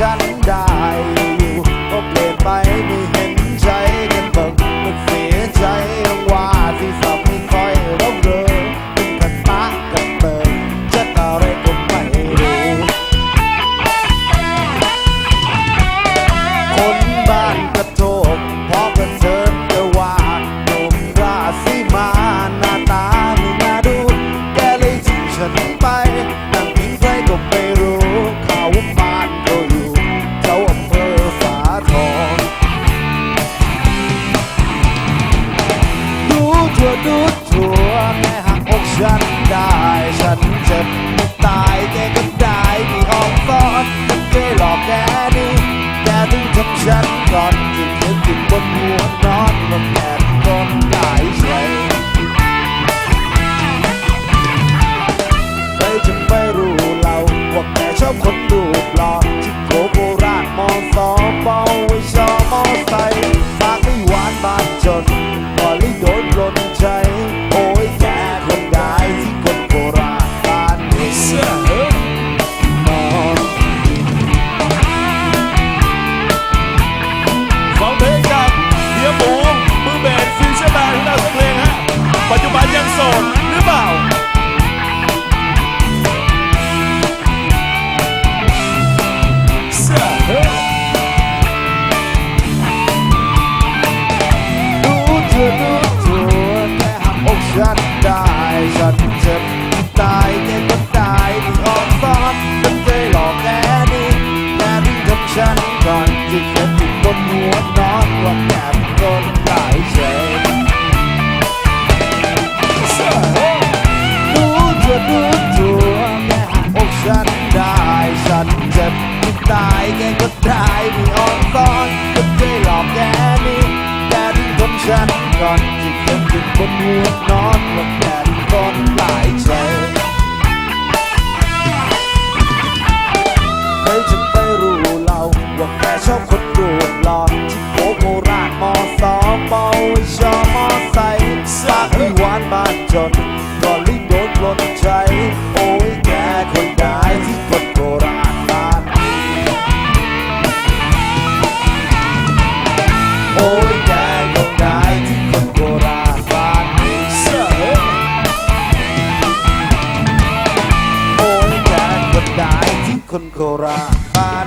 ฉันได้อยู่ก็เปลี่ยนไปไม่ ทั่วดูทั่วแค่หักอกฉันได้ ฉันเจ็บไม่ตายแกก็ได้มีอ้อมซ้อนมันเคยหลอกแกนี่แกถึงทำฉันก่อนที่เขียนติดบนหัวนอนว่าแกเป็นคนหลายใจใครจะไม่รู้เราว่าแกชอบคน ที่เขียนติดบนหัวนอนว่าแกเป็นคนหลายใจรู้จะรู้ตัวแค่หักอกฉันได้ฉันเจ็บไม่ตายแกก็ได้ไม่อ่อนซ้อนก็เคยหลอกแกนี่แกถึงทำฉันก่อนที่เขียนติดบนหัว ชอบคนรูปหล่อที่โกโบราณมอสอเมาชอมอใส่สากไม่หวานบานจนก็รีบโดนปลนใจ โอ้ยแกคนได้ที่คนโบราณบ้านโอ้ยแกคนได้ที่คนโบราณบ้านเสือโอ้ยแกคนได้ที่คนโบราณบ้าน